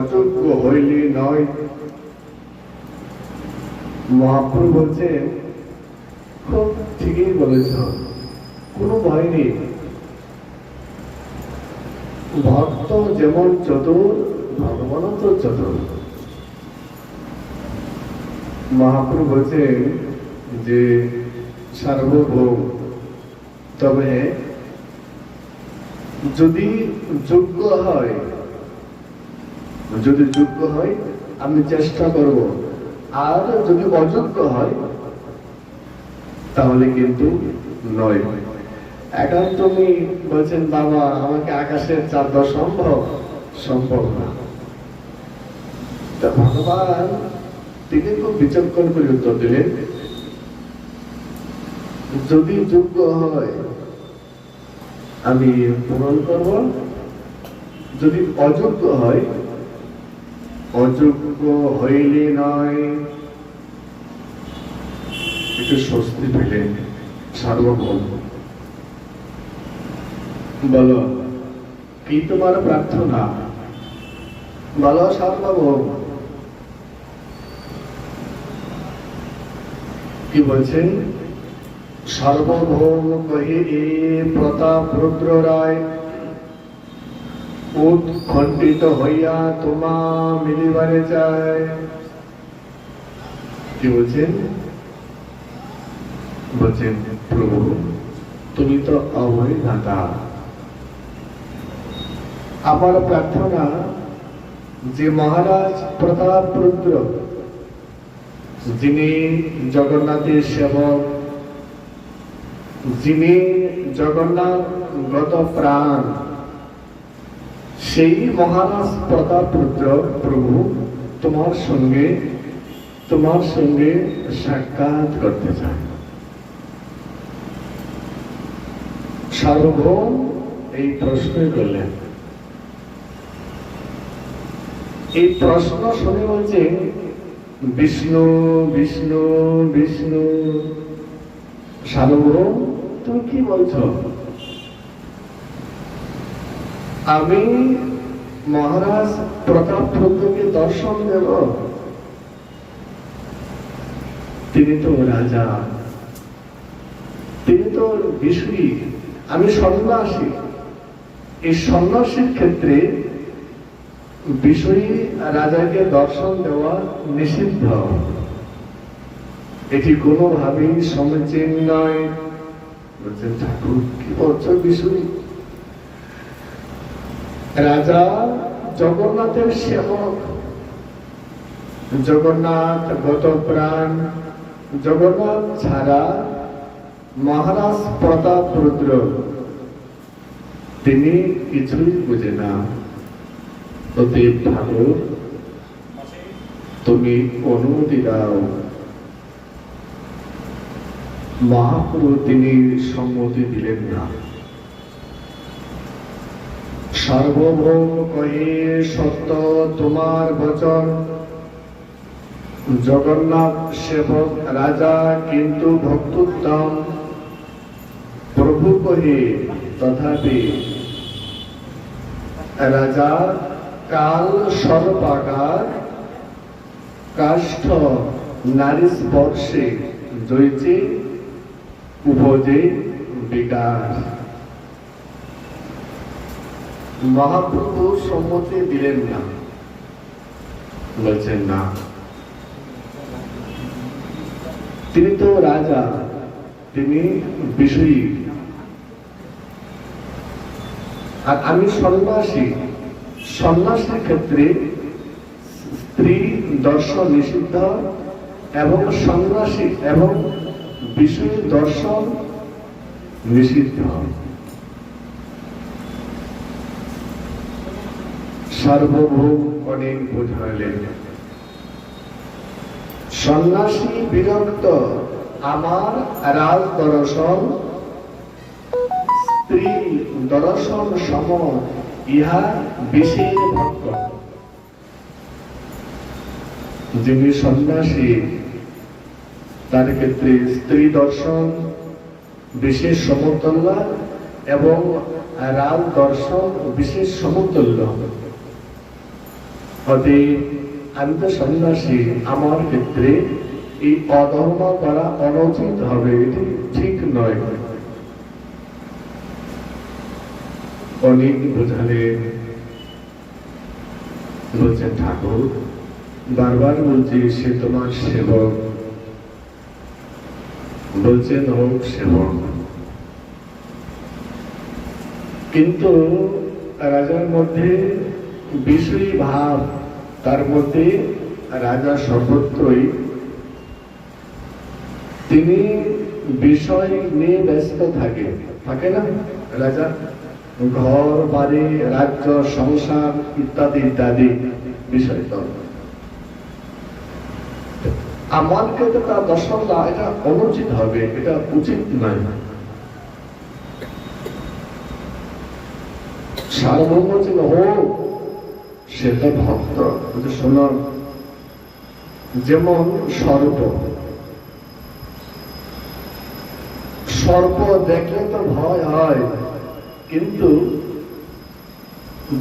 অযোগ্য হইলে নয়। মহাপ্রভু বলছেন, খুব ঠিকই বলেছ, কোনো ভয় নেই। ভক্ত যেমন চতুর ভগবান তো চতুর। মহাপ্রভু বলছেন যে সার্বভৌম তবে যদি যোগ্য হয় যদি যোগ্য হয়, আমি চেষ্টা করব। আর যদি অযোগ্য হয়, তাহলে কিন্তু নয়। এখন তুমি বলছেন, বাবা, আমাকে আকাশের চাপ দেওয়া সম্ভব? সম্ভব না। ভগবান তিনি খুব বিচক্ষণ করে উত্তর দিলেন, যদি যোগ্য হয়, আমি পূরণ করব। যদি অযোগ্য হয় অযোগ্য হইলে নয়। একটু স্বস্তি পেলেন সার্বভৌম। বলো, কি তোমার প্রার্থনা? বলো, সার্বভৌম। কি বলছেন? সার্বভৌম এ প্রতাপ রুদ্র রায়। উৎখণ্ডিত হইয়া তোমা মিলিবারে যায়। কি বলছেন? বলছেন, প্রভু, তুমি তো অভয় দাতা আমার প্রার্থনা, যে মহারাজ প্রতাপ রুদ্র, যিনি জগন্নাথের সেবক, যিনি জগন্নাথ গত প্রাণ সেই মহারাজ প্রতাপ রুদ্র প্রভু তোমার সঙ্গে তোমার সঙ্গে সাক্ষাৎ করতে চায়। সার্বভৌম এই প্রশ্নই করলেন। এই প্রশ্ন শুনে বলছে, বিষ্ণু বিষ্ণু বিষ্ণু, সার্বভৌম, তুমি কি বলছো? আমি মহারাজ প্রতাপ রুদ্রকে দর্শন দেব। তিনি তো রাজা। তিনি তো বিষয়ী আমি সন্ন্যাসী। এই সন্ন্যাসীর ক্ষেত্রে বিষয়ী রাজাকে দর্শন দেওয়া নিষিদ্ধ। এটি কোনোভাবেই সমীচীন নয়। বলছেন ঠাকুর, কি বলছো বিষয়ী? রাজা জগন্নাথের সেবক। জগন্নাথ গত প্রাণ, জগন্নাথ ছাড়া মহারাজ প্রতাপ রুদ্র। তিনি কিছুই বুঝে না। অতএব ঠাকুর, তুমি অনুমতি দাও। মহাপ্রভু তিনি সম্মতি দিলেন না। সার্বভৌম কহে সত্য তোমার বচন। জগন্নাথ সেবক রাজা কিন্তু ভক্তোত্তম। প্রভু কহে, তথাপি রাজা কাল সর্বাকার কাষ্ঠ নারী স্পর্শে জয়ছে উপজে বিকাশ মহাপ্রভু সম্মতি দিলেন না। বলছেন, না। তিনি তো রাজা, তিনি বিষয়ী আর আমি সন্ন্যাসী। সন্ন্যাসের ক্ষেত্রে স্ত্রী দর্শন নিষিদ্ধ এবং সন্ন্যাসী এবং বিষয়ী দর্শন নিষিদ্ধ। সার্বভৌম অনেক বোঝালেন। সন্ন্যাসী বিরক্ত আমার রাজ দর্শন, স্ত্রী দর্শন সম ইহা বিশেষ ভক্ত। যিনি সন্ন্যাসী, তার ক্ষেত্রে স্ত্রী দর্শন বিশেষ সমতুল্য এবং রাজ দর্শন বিশেষ সমতুল্য। অতএব আমি তো সন্ন্যাসী, আমার ক্ষেত্রে এই অধর্ম করা অনুচিত হবে, এটি ঠিক নয়। অনেক বোঝালেন বলছেন, ঠাকুর, বারবার বলছি, সে তোমার সেবক। বলছেন, হোক, সেবক। কিন্তু রাজার মধ্যে বিষয়ী ভাব তার মধ্যে রাজা সর্বত্রই। তিনি বিষয় নিয়ে ব্যস্ত থাকে। থাকে না? রাজা? ঘর, বাড়ি, রাজ্য, সংসার ইত্যাদি ইত্যাদি বিষয় তো। আমার ক্ষেত্রে তার দর্শন এটা অনুচিত হবে, এটা উচিত নয়। সার্বভৌম ও সে তো ভক্ত শোনো। যেমন সর্প। সর্প দেখলে তো ভয় হয়, কিন্তু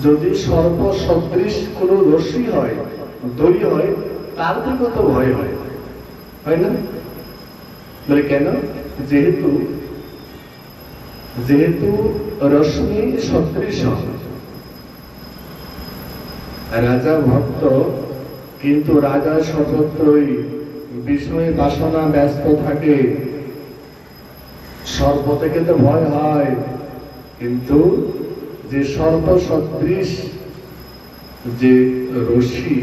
যদি সর্প সদৃশ কোন রশ্মি হয়, দড়ি হয়, তার থেকে তো ভয় হয়। হয় না? বলে কেন? যেহেতু যেহেতু রশ্মি সদৃশ রাজা ভক্ত, কিন্তু রাজা সর্বত্রই বিষয়ে বাসনা ব্যস্ত থাকে। সর্প থেকে তো ভয় হয়, কিন্তু যে সর্প সদৃশ, যে রশি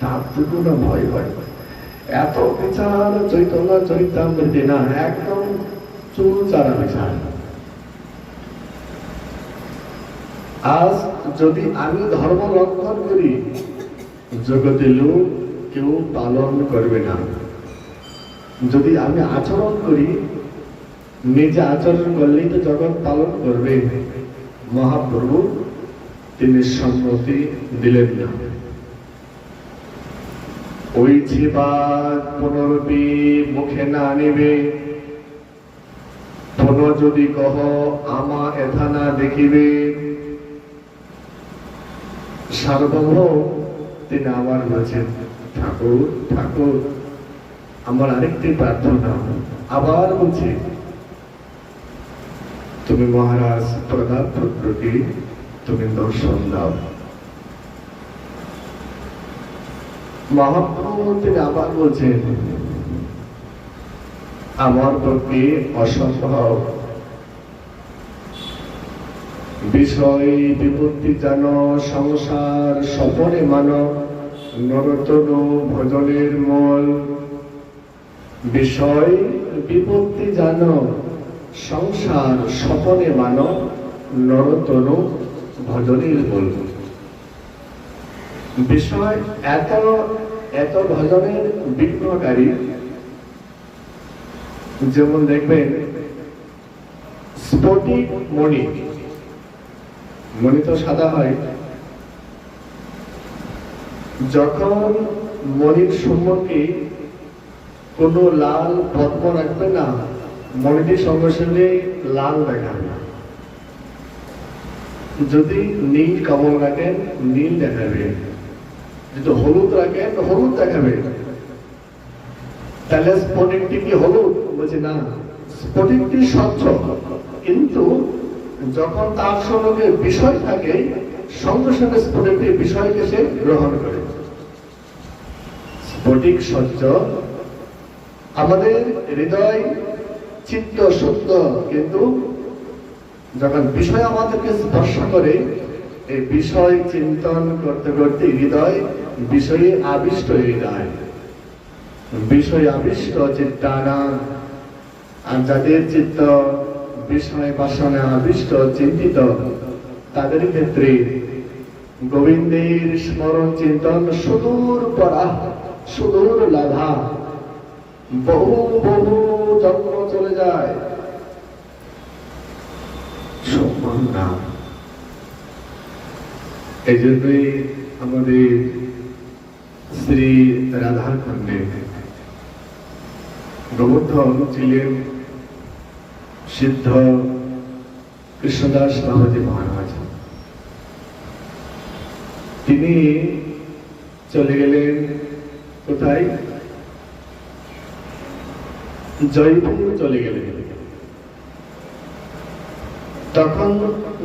তার থেকে না ভয় হয় এত বিচার চৈতন্য চৈতামৃতি না, একদম চুল চারা বিচার। আজ যদি আমি ধর্ম লঙ্ঘন করি, জগতে লোক কেউ পালন করবে না। যদি আমি আচরণ করি, নিজে আচরণ করলেই তো জগৎ পালন করবে। মহাপ্রভু, তিনি সম্মতি দিলেন না। ওই জীবাত পুনরূপী মুখে না আনিবে। পুনঃ যদি কহ, আমা এথা না দেখিবে। সার্বভৌম তিনি আমার বলছেন ঠাকুর ঠাকুর, আমার আরেকটি প্রার্থনা। আবার বলছি, তুমি মহারাজ প্রদান পুত্রকে তুমি দর্শন দাও। মহাপ্রভু তিনি আবার বলছেন, আমার পক্ষে অসম্ভব বিষয় বিপত্তি জান, সংসার স্বপনে মান, নরতন ভজনের মল। বিষয় বিপত্তি জান, সংসার স্বপনে মান, নরতন ভজনের মূল। বিষয় এত এত ভজনের বিঘ্নকারী। যেমন দেখবেন স্ফটিক মণি মণি তো সাদা হয়। যখন মণির সম্মুখে কোনো লাল পদ্ম রাখবে না মণিটি সঙ্গে সঙ্গে লাল দেখাবে যদি নীল কমল রাখেন, নীল দেখাবে যদি হলুদ রাখেন, হলুদ দেখাবে তাহলে স্ফটিকটি কি হলুদ? বলছে না। স্ফটিকটি স্বচ্ছ। কিন্তু যখন তার সঙ্গে বিষয় থাকে, সঙ্গে সঙ্গে স্ফটিকটি বিষয়কে সে গ্রহণ করে। স্ফটিক স্বচ্ছ আমাদের হৃদয় চিত্ত শুদ্ধ কিন্তু যখন বিষয় আমাদেরকে স্পর্শ করে, এই বিষয় চিন্তন করতে করতে হৃদয় বিষয়ে আবিষ্ট হয়ে যায়। বিষয় আবিষ্ট চিত্তানা আর যাদের চিত্ত বিষয় বাসনা আবিষ্ট চিন্তিত। তাদের ক্ষেত্রে গোবিন্দের স্মরণ চিন্তন সুদূর পরা, সুদূর লাভা। বহু বহু জন্ম চলে যায়। সম্মান না এই জন্যই আমাদের শ্রী রাধার রাধাখণ্ডে গোবর্ধন ছিলেন সিদ্ধ কৃষ্ণদাস বাবাজি মহারাজ। তিনি চলে গেলেন কোথায়? জয়পুর চলে গেলেন। তখন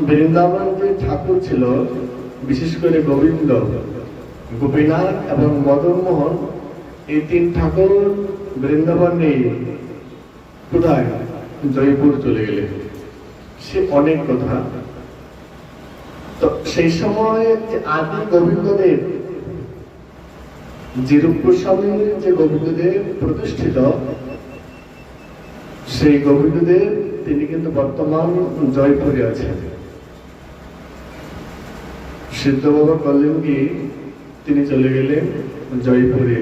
বৃন্দাবন যে ঠাকুর ছিল, বিশেষ করে গোবিন্দ, গোপীনাথ এবং মদন মোহন এই তিন ঠাকুর বৃন্দাবন কোথায়? জয়পুর চলে গেলেন সে অনেক কথা। তো সেই সময় যে আদি গোবিন্দদেব জিরূপ গোস্বামীর যে গোবিন্দদেব প্রতিষ্ঠিত, সেই গোবিন্দদেব তিনি কিন্তু বর্তমান জয়পুরে আছেন। সিদ্ধ বাবা করলেন কি তিনি চলে গেলেন জয়পুরে।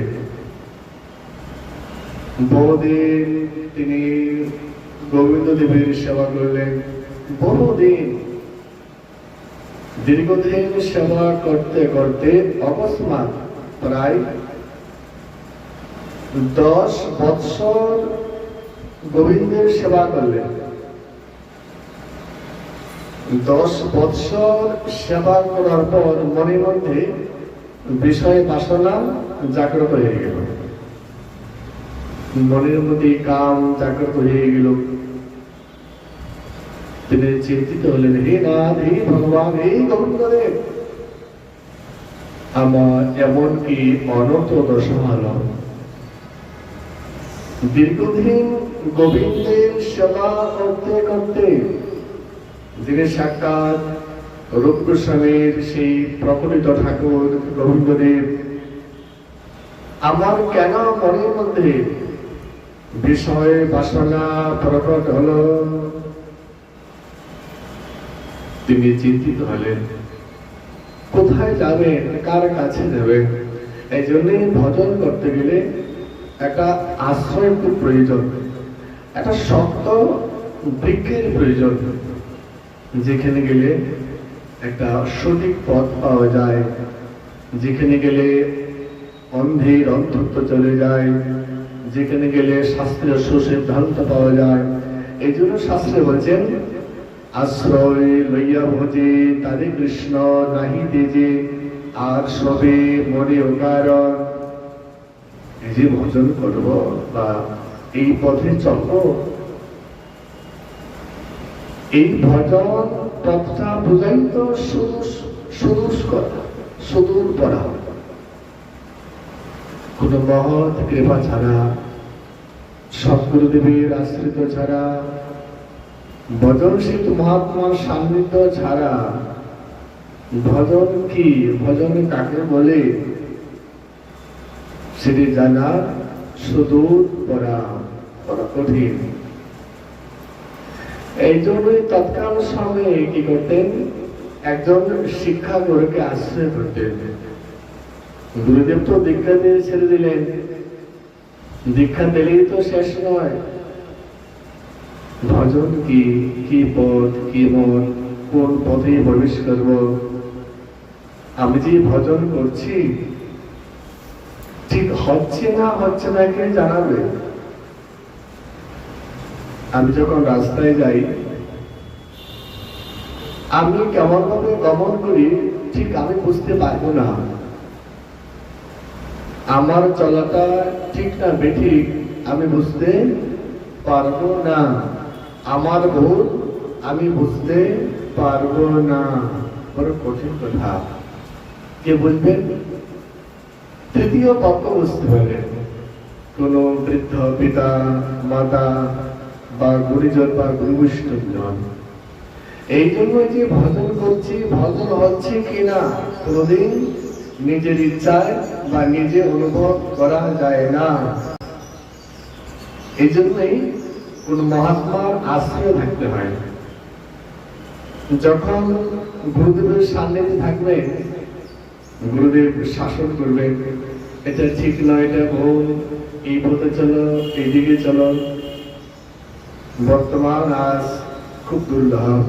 বহুদিন তিনি গোবিন্দ দেবের সেবা করলেন বহুদিন দীর্ঘদিন সেবা করতে করতে অকস্মাৎ প্রায় দশ বৎসর গোবিন্দের সেবা করলেন। দশ বৎসর সেবা করার পর মনের মধ্যে বিষয় বাসনা জাগ্রত হয়ে গেল। মনের মধ্যে কাম জাগ্রত হয়ে গেল। তিনি চিন্তিত হলেন, হে নাথ, হে ভগবান, হে গোবিন্দদেব আমার এমন কি অনত দশা হলো দীর্ঘদিন গোবিন্দের সেবা করতে করতে যিনি সাক্ষাৎ রূপ গোস্বামীর সেই প্রকৃত ঠাকুর গোবিন্দদেব আমার কেন মনের মধ্যে বিষয় বাসনা প্রকট হলো? তিনি চিন্তিত হলেন? কোথায় যাবেন? কার কাছে যাবেন? এই জন্যই ভজন করতে গেলে একটা আশ্রয় খুব প্রয়োজন। একটা শক্ত বৃক্ষের প্রয়োজন। যেখানে গেলে একটা সঠিক পথ পাওয়া যায়। যেখানে গেলে অন্ধের অন্ধত্ব চলে যায়। যেখানে গেলে শাস্ত্রীয় সুসিদ্ধান্ত পাওয়া যায়। এই জন্য শাস্ত্রে বলছেন আশ্রয় লইয়া ভোজে, তারে কৃষ্ণ নাহি তেজে, আর সবে মনে কারণ এই যে ভজন করব বা এই পথে চলব, এই ভজন পথটা বুঝাই তো সুদূর করা সুদূর পড়া কোন মহৎ কৃপা ছাড়া, সদ্গুরুদেবের আশ্রিত ছাড়া ভজনশীল মহাত্মার সান্নিধ্য ছাড়া ভজন কি? ভজন কাকে বলে? সেটি জানা সুদূর বড় কঠিন। এই জন্যই তৎকাল সময়ে কি করতেন? একজন শিক্ষা গুরুকে আশ্রয় করতেন। গুরুদেব তো দীক্ষা দিয়ে ছেড়ে দিলেন। দীক্ষা দিলেই তো শেষ নয়। ভজন কি কি পথ, কি মন, কোন পথে প্রবেশ করব? আমি যে ভজন করছি, ঠিক হচ্ছে না হচ্ছে না, কে জানাবে? আমি যখন রাস্তায় যাই, আমি কেমন ভাবে গমন করি, ঠিক আমি বুঝতে পারব না। আমার চলাটা ঠিক না, বেঠিক, আমি বুঝতে পারব না। আমার ভুল আমি বুঝতে পারব না। বড় কঠিন কথা। কে বুঝবেন তৃতীয় পক্ষ বুঝতে পারেন কোন বৃদ্ধ পিতা, মাতা বা গুরুজন বা গুরু বৈষ্ণবজন এই জন্য যে ভজন করছি, ভজন হচ্ছে কিনা কোনদিন নিজের ইচ্ছায় বা নিজে অনুভব করা যায় না। এই জন্যই কোন মহাত্মার আশ্রয় থাকতে হয়। যখন গুরুদেবের সান্নিধ্যে থাকবে, গুরুদেব শাসন করবেন এটা ঠিক নয়, এটা ভুল এই পথে চলো, এইদিকে চলো। বর্তমান আজ খুব দুর্লভ।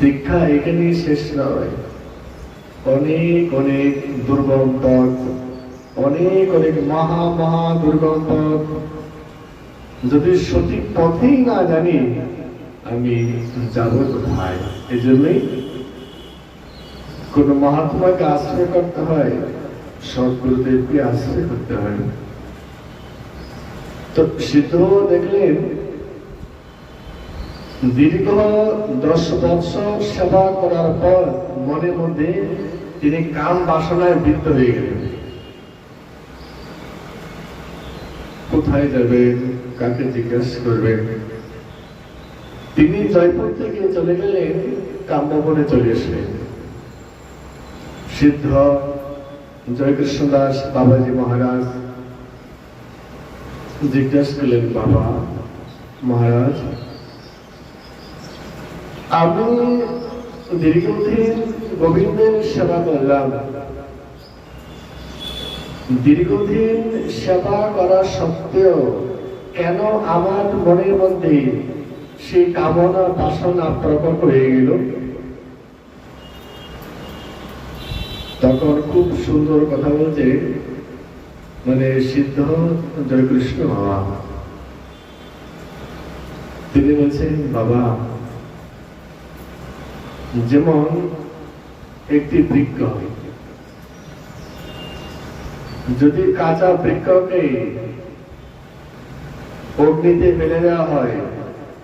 দীক্ষা এখানেই শেষ নয়। অনেক অনেক দুর্গম পথ, অনেক অনেক মহা মহা দুর্গম পথ। যদি সঠিক পথেই না জানি, আমি যাব কোথায়? এই জন্যই কোন মহাত্মাকে আশ্রয় করতে হয়, সদ্গুরুদেবকে আশ্রয় করতে হয়। তো সিদ্ধ দেখলেন, দীর্ঘ দশ বছর সেবা করার পর মনে মধ্যে তিনি কাম বাসনায় বৃদ্ধ হয়ে গেলেন। কোথায় যাবেন? কাকে জিজ্ঞাসা করবেন তিনি জয়পুর থেকে চলে গেলেন কাম্যবনে চলে এসলেন সিদ্ধ জয়কৃষ্ণ দাস বাবাজি মহারাজ জিজ্ঞাসা করলেন, বাবা মহারাজ, আমি দীর্ঘদিন গোবিন্দের সেবা করলাম। দীর্ঘদিন সেবা করা সত্ত্বেও কেন আমার মনের মধ্যে সেই কামনা বাসনা প্রকট হয়ে গেল? তখন খুব সুন্দর কথা বলছে মানে সিদ্ধ জয়কৃষ্ণ বাবা। তিনি বলছেন, বাবা, যেমন একটি বৃক্ষ যদি কাঁচা বৃক্ষকে অগ্নিতে ফেলে দেওয়া হয়।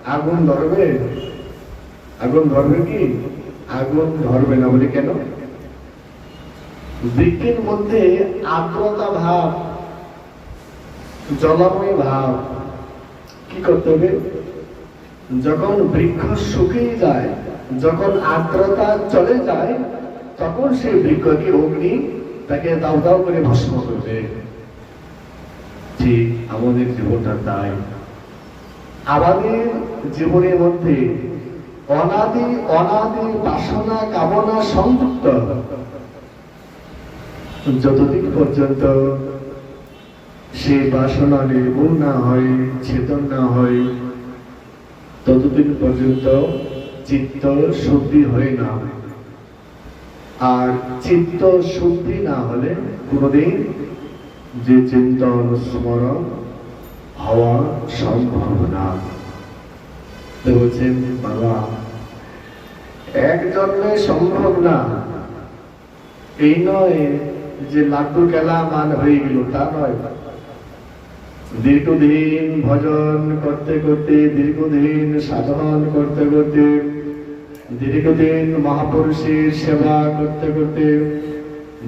আগুন ধরবে? আগুন ধরবে কি? আগুন ধরবে না বলে কেন? বৃক্ষের মধ্যে আর্দ্রতা ভাব জলময় ভাব, কি করতে হবে? যখন বৃক্ষ শুকিয়ে যায়, যখন আর্দ্রতা চলে যায়, তখন সেই বৃক্ষকে অগ্নি তাকে দাও দাও করে ভস্ম করবে। ঠিক আমাদের জীবনটা তাই। আমাদের জীবনের মধ্যে অনাদি অনাদি বাসনা, কামনা সংযুক্ত। যতদিন পর্যন্ত সে বাসনা নির্মূল না হয় ছেদন না হয়, ততদিন পর্যন্ত চিত্ত শুদ্ধি হয় না। আর চিত্ত শুদ্ধি না হলে কোনদিন যে চিন্তন স্মরণ হওয়া সম্ভব না বলছেন, বাবা, এক জন্মে সম্ভব না। এই নয় যে লাড্ডু খেলা মান হয়ে গেল, তা নয়। দীর্ঘদিন ভজন করতে করতে, দীর্ঘদিন সাধন করতে করতে, দীর্ঘদিন মহাপুরুষের সেবা করতে করতে,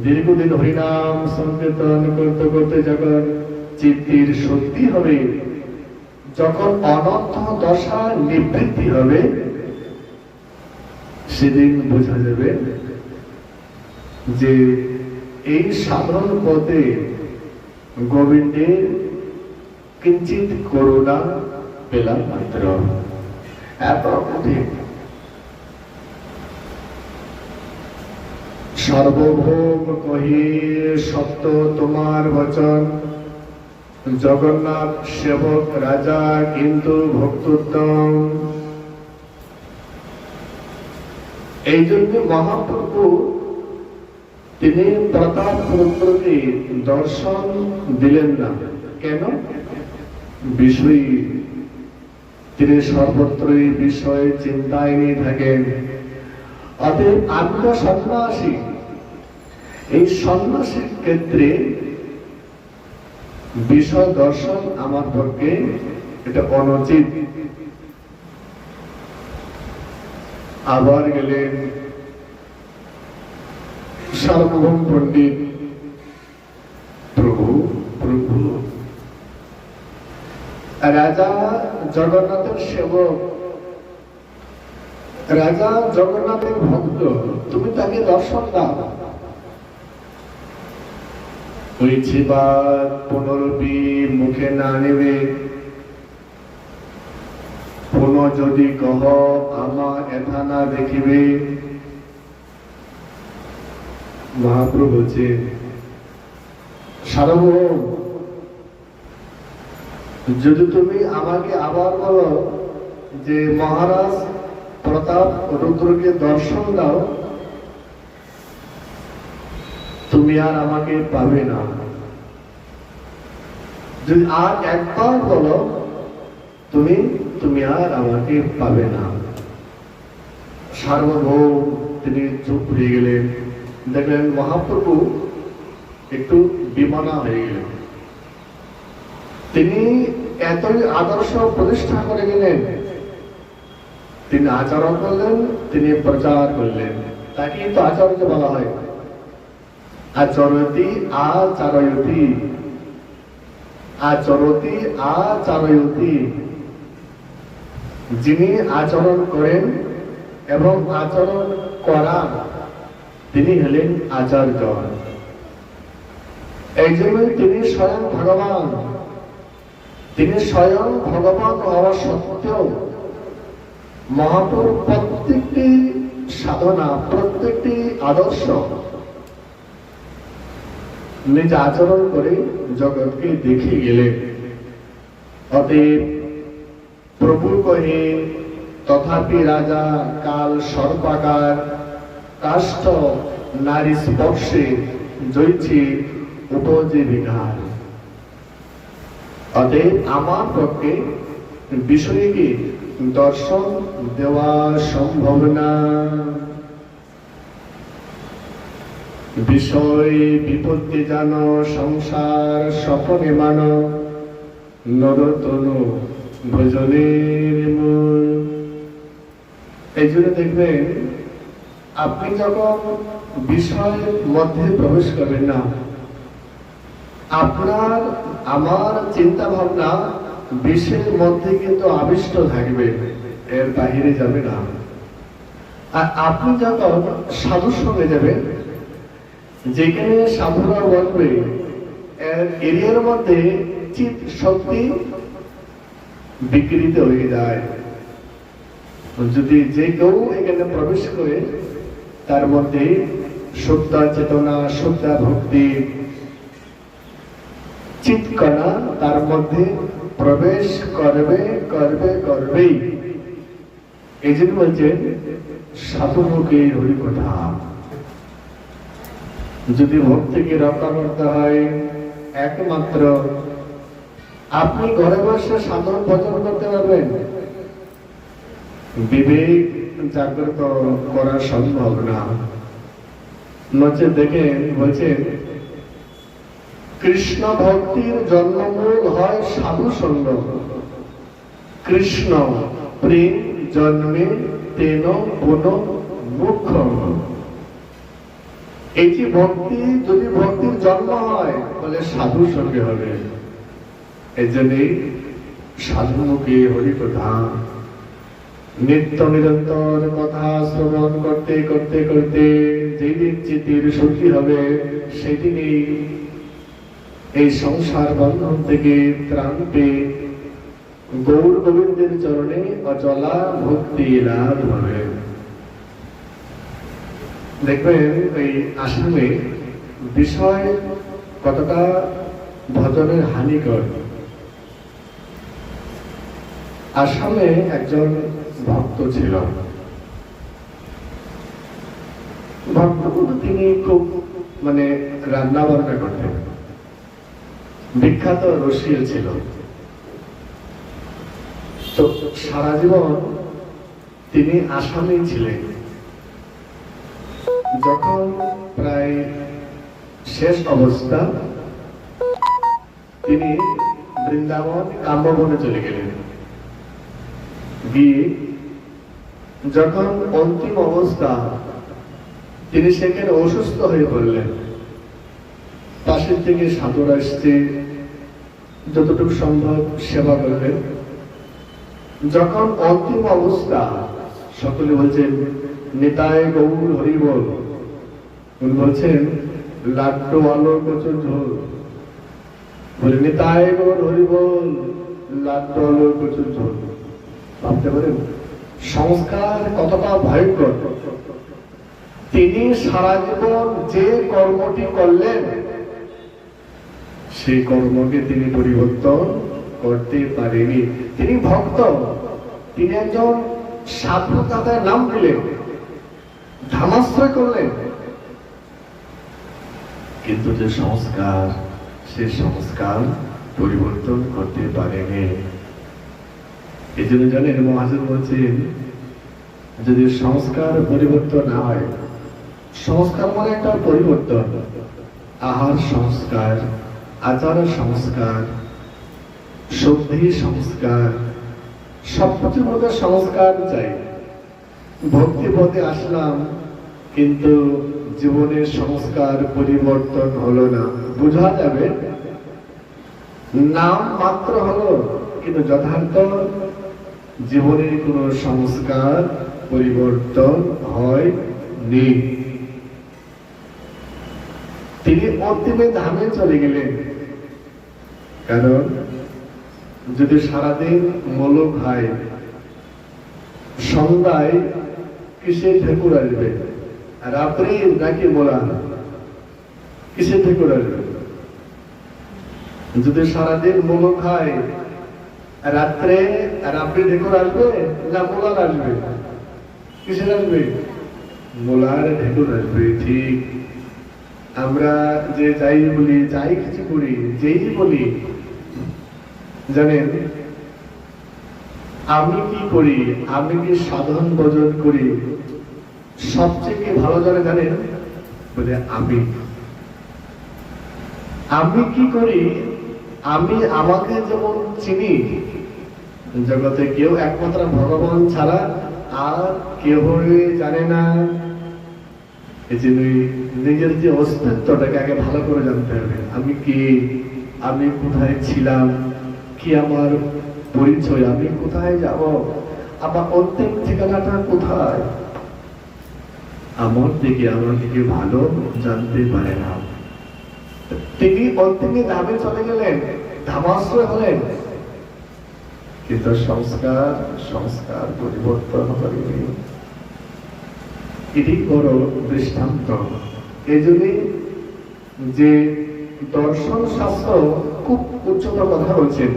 দীর্ঘদিন হরিনাম সংকীর্তন করতে করতে যখন চিত্তির শক্তি হবে। যখন অনর্থ দশা নিবৃত্তি হবে, সেদিন বোঝা যাবে যে এই সাধন পথে গোবিন্দের কিঞ্চিত করুণা পেলাম মাত্র। এত কঠিন। সর্বভৌম কহি সত্য তোমার বচন। জগন্নাথ সেবক রাজা কিন্তু ভক্তোত্তম। এই জন্য মহাপ্রভু তিনি প্রতাপ রুদ্রকে দর্শন দিলেন না। কেন? বিষয়ী তিনি সর্বত্রই বিষয় চিন্তায় নিয়ে থাকেন। অতএব আমি তো সন্ন্যাসী। এই সন্ন্যাসীর ক্ষেত্রে বিষয় দর্শন আমার পক্ষে এটা অনুচিত। আবার গেলেন সার্বভৌম পণ্ডিত প্রভু প্রভু। রাজা জগন্নাথের সেবক। রাজা জগন্নাথের ভক্ত, তুমি তাকে দর্শন দাও। হয়েছে বা পুনরবি মুখে না নেবে, পুনঃ যদি কহ আমা এথা না দেখিবে, মহাপ্রভু বলছে সার্বভৌম যদি তুমি আমাকে আবার বলো যে মহারাজ প্রতাপ রুদ্রকে দর্শন দাও তুমি আর আমাকে পাবে না। যদি আর একবার বলো, তুমি তুমি আর আমাকে পাবে না। সার্বভৌম তিনি চুপ হয়ে গেলেন। দেখলেন মহাপ্রভু একটু বিমনা হয়ে গেলেন। তিনি এতই আদর্শ প্রতিষ্ঠা করে গেলেন। তিনি আচরণ করলেন, তিনি প্রচার করলেন। তাকে তো আচার্য বলা হয়। আচরতি, আচারয়তি। আচরতি, আচারয়তি। যিনি আচরণ করেন এবং আচরণ করান, তিনি হলেন আচার্য এই জন্য তিনি স্বয়ং ভগবান। তিনি স্বয়ং ভগবান হওয়া সত্ত্বেও মহাপুর প্রত্যেকটি সাধনা, প্রত্যেকটি আদর্শ নিজ আচরণ করে জগৎকে দেখে গেলেন অতএব প্রভু কহে, তথাপি রাজা কাল সর্পাকার কাষ্ঠ নারী স্পর্শে জয়ছি উপজীবিকার অতএব আমার পক্ষে বিষয়কে দর্শন দেওয়া সম্ভব না। বিষয় বিপত্তি জান, সংসার স্বপনে মান। নরতন ভোজনের এই জন্য দেখবেন, আপনি যখন বিষয়ের মধ্যে প্রবেশ করবেন না, আপনার, আমার চিন্তা ভাবনা বিষয়ের মধ্যে কিন্তু আবিষ্ট থাকবে, এর বাহিরে যাবে না। আর আপনি যখন সাধুর সঙ্গে যাবেন যেখানে সাধুরা বলবে এরিয়ার মধ্যে চিত শক্তি বিকৃত হয়ে যায়। যদি যে কেউ এখানে প্রবেশ করে, তার মধ্যে শুদ্ধা চেতনা শুদ্ধা ভক্তি, চিৎকণা তার মধ্যে প্রবেশ করবে করবে, করবেই। এই জন্য বলছেন, সাধুমুখে হরিকথা। যদি ভক্তিকে রক্ষা করতে হয়, একমাত্র আপনি ঘরে বসে সাধন ভজন করতে পারবেন। বিবেক জাগ্রত করা সম্ভব না। নচে দেখেন বলছেন কৃষ্ণ ভক্তির জন্মমূল হয় সাধু সঙ্গ। কৃষ্ণ প্রেম জন্মে তেন কোন মুখ্য। এই যে ভক্তি, যদি ভক্তির জন্ম হয়, তাহলে সাধুর সঙ্গে হবে। এই জন্যই সাধু মুখে হরিকথা নিত্য নিরন্তর কথা শ্রবণ করতে করতে করতে যেদিন চিতির শুদ্ধি হবে, সেদিনই এই সংসার বন্ধন থেকে ত্রাণ পেয়ে গৌর গোবিন্দের চরণে অচলা ভক্তি লাভ হবে। দেখবেন এই আসামে বিষয় কতটা ভজনের হানিকর। আসামে একজন ভক্ত ছিল। ভক্ত কিন্তু তিনি খুব মানে রান্না বান্না করতেন। বিখ্যাত রসিয়ে ছিল। তো সারা জীবন তিনি আসামেই ছিলেন। যখন প্রায় শেষ অবস্থা, তিনি বৃন্দাবন কাম্যবনে চলে গেলেন। গিয়ে যখন অন্তিম অবস্থা, তিনি সেখানে অসুস্থ হয়ে পড়লেন। পাশের থেকে সাধুর আসছে যতটুকু সম্ভব সেবা করলেন। যখন অন্তিম অবস্থা, সকলে বলছেন, নেতায় গৌর হরিবল। উনি বলছেন লাড্ডু আলো কচুর ঝোল। বলে নেতায় গৌর হরিবল লাড্ডু আলো কচুর ঝোল। ভাবতে পারেন, সংস্কার কতটা ভয়ঙ্কর। তিনি সারা জীবন যে কর্মটি করলেন, সেই কর্মকে তিনি পরিবর্তন করতে পারেনি। তিনি ভক্ত, তিনি একজন সাধু, তাদের নাম দিলেন, ধামাশ্রয় করলেন। কিন্তু যে সংস্কার, সে সংস্কার পরিবর্তন করতে পারেনি। এই জন্য জানেন মহাজন বলছেন, যদি সংস্কার পরিবর্তন না হয়, সংস্কার মানে একটা পরিবর্তন। আহার সংস্কার, আচার সংস্কার শুদ্ধি সংস্কার, সবকিছুর মধ্যে সংস্কার চাই। ভক্তি পথে আসলাম, কিন্তু জীবনের সংস্কার পরিবর্তন হলো না। বোঝা যাবে? নাম মাত্র হলো, কিন্তু যথার্থ জীবনের কোন সংস্কার পরিবর্তন হয় নি তিনি অন্তিমে ধামে চলে গেলেন। কারণ যদি সারাদিন মূল খায় সন্ধ্যায় কিসে ঠেকুর আসবে? রাত্রে নাকি মোলা কিসে ঠেকুর আসবে যদি সারাদিন মূল খায়, রাত্রে রাত্রে ঢেকুর আসবে, না মোলার আসবে? কিসের আসবে? মোলার ঢেকুর আসবে, ঠিক। আমরা যে যাই বলি, যাই কিছু করি, যেই বলি, জানেন, আমি কি করি? আমি কি সাধন ভজন করি? সবচেয়ে ভালো জানে জানেন? বলে, আমি। আমি কি করি? আমি আমাকে যেমন চিনি জগতে কেউ একমাত্র ভগবান ছাড়া আর কেউ জানে না। এই জন্য নিজের যে অস্তিত্বটাকে আগে ভালো করে জানতে হবে? আমি কি? আমি কোথায় ছিলাম? কি আমার পরিচয়? আমি কোথায় যাব? আমার অন্তিম ঠিকানাটা কোথায়? আমার দিকে আমাকে কেউ ভালো জানতে পারে না। তিনি অন্তিমে ধামে চলে গেলেন, ধামাশ্রয় হলেন। কিন্তু সংস্কার সংস্কার পরিবর্তন করেনি এটি বড় দৃষ্টান্ত। এই যে দর্শন শাস্ত্র খুব উচ্চতর কথা বলছেন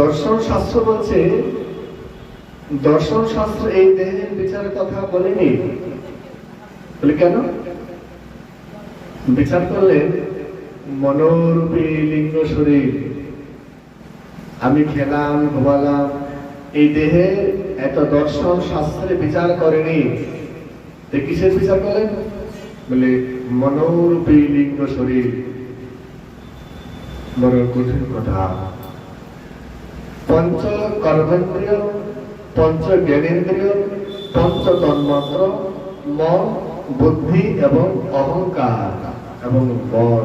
দর্শন শাস্ত্র বলছে দর্শন শাস্ত্র এই দেহের বিচারের কথা বলেনি। বলে কেন? বিচার করলেন মনোরূপী লিঙ্গ শরীর। আমি খেলাম, ঘুমালাম, এই দেহে এত দর্শন শাস্ত্রে বিচার করেনি। কিসের বিচার করেন বলে মনোরূপী লিঙ্গ শরীর। বড় কঠিন কথা। পঞ্চ কর্মেন্দ্রিয় পঞ্চ জ্ঞানেন্দ্রিয় পঞ্চ তন্মাত্র মন, বুদ্ধি এবং অহংকার এবং বল।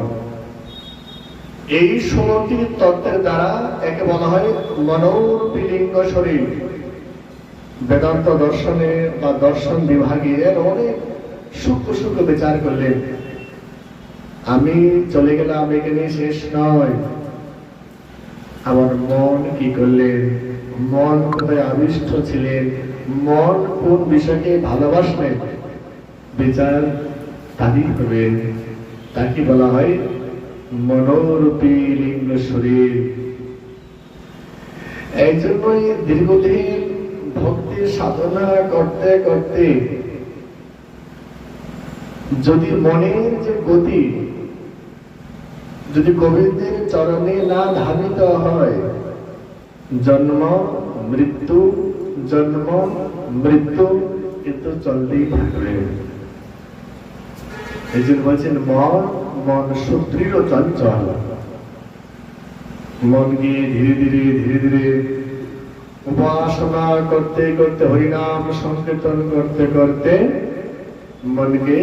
এই ষোলোটি তত্ত্বের দ্বারা একে বলা হয় মনোরূপী লিঙ্গ শরীর। বেদান্ত দর্শনে বা দর্শন বিভাগে এর অনেক সূক্ষ্ম সূক্ষ্ম বিচার করলেন। আমি চলে গেলাম এখানে শেষ নয়। আমার মন কি করলেন? মন কোথায় আবিষ্ট ছিলেন? মন কোন বিষয়কে ভালোবাসলেন? বিচার তারই হবে। তাকে বলা হয় মনোরূপী লিঙ্গ শরীর। এই জন্যই দীর্ঘদিন ভক্তি সাধনা করতে করতে যদি মনের যে গতি, যদি গোবিন্দের চরণে না ধাবিত হয় জন্ম, মৃত্যু জন্ম, মৃত্যু কিন্তু চলতেই থাকবে। এই জন্য বলছেন, মন মন সুদৃঢ় চঞ্চল। মন গিয়ে ধীরে ধীরে ধীরে ধীরে উপাসনা করতে করতে, হরিনাম সংকীর্তন করতে করতে মনকে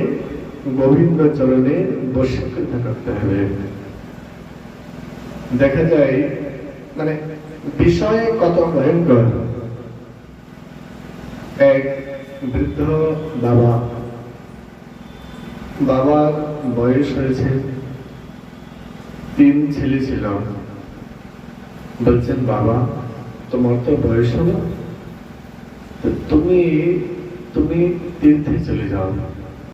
গোবিন্দ চরণে বশীকৃত করতে হবে। দেখা যায় মানে বিষয়ে কত ভয়ঙ্কর। এক বৃদ্ধ বাবা। বাবার বয়স হয়েছে, তিন ছেলে ছিল। বলছেন, বাবা, তোমার তো বয়স হলো তুমি তুমি তীর্থে চলে যাও।